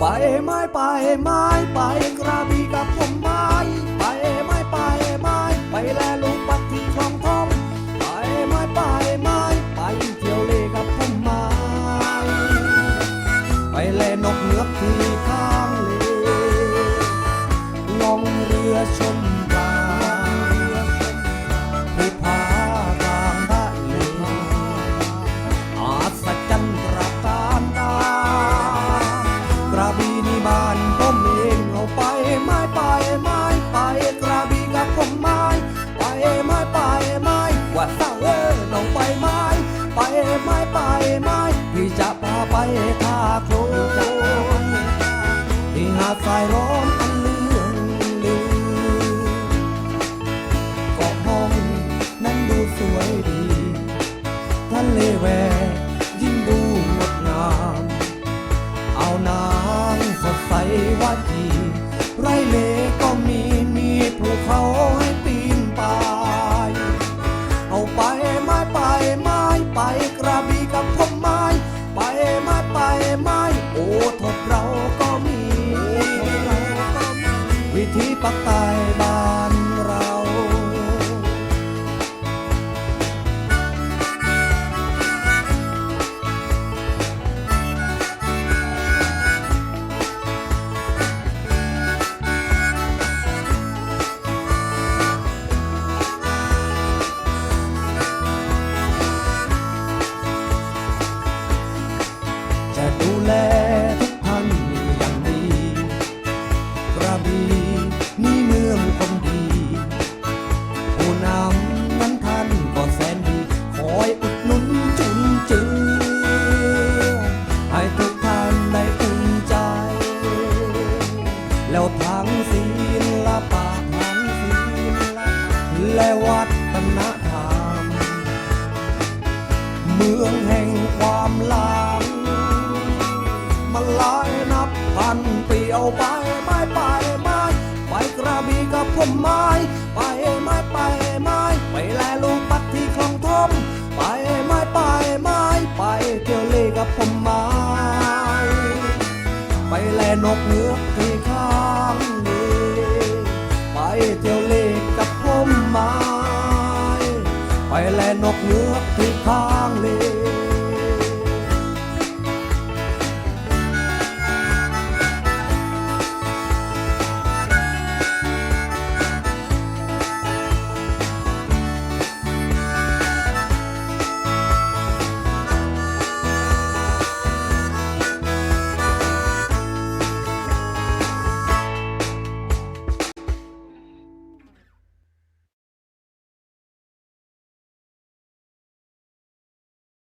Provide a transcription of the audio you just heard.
ไปไม้ไปไม้ไปกระบี่กับผมไม้ไปไม้ไปไม้ไปแลลูกปักที่คลองทองไปไม้ไปไม้ไปเที่ยวเลกับผมไม้ไปแลนกเงือกที่ข้างเลลองเรือชม มเองเอาไปไม้ไปไม้ไปกระบี่กับผมไม้ไปไม้ไปไม้ว่าเศร้าเออน้องไปไม้ไปไม้ไปไม้พี่จะพาไปท่าโคลนที่หาดทรายร้อนอันเลื่องลือเกาะห้องนั้นดูสวยดีทะเลแหวก เลก็มีมีภูเขาให้ปีนป่ายเอาไป และวัฒนธรรม เมืองแห่งความลังมันหลายนับพันปีเอาไปไม้ไปไม้ไปกระบี่กับผมไม้ ไปไม้ไปไม้ไปแลลูกปัดที่คลองทมไปไม้ไปไม้ไปเที่ยวเล่กับผมไม้ไปแลนกเงือกที่ข้างดีไปเที่ยว และนกเงือกที่ข้างเล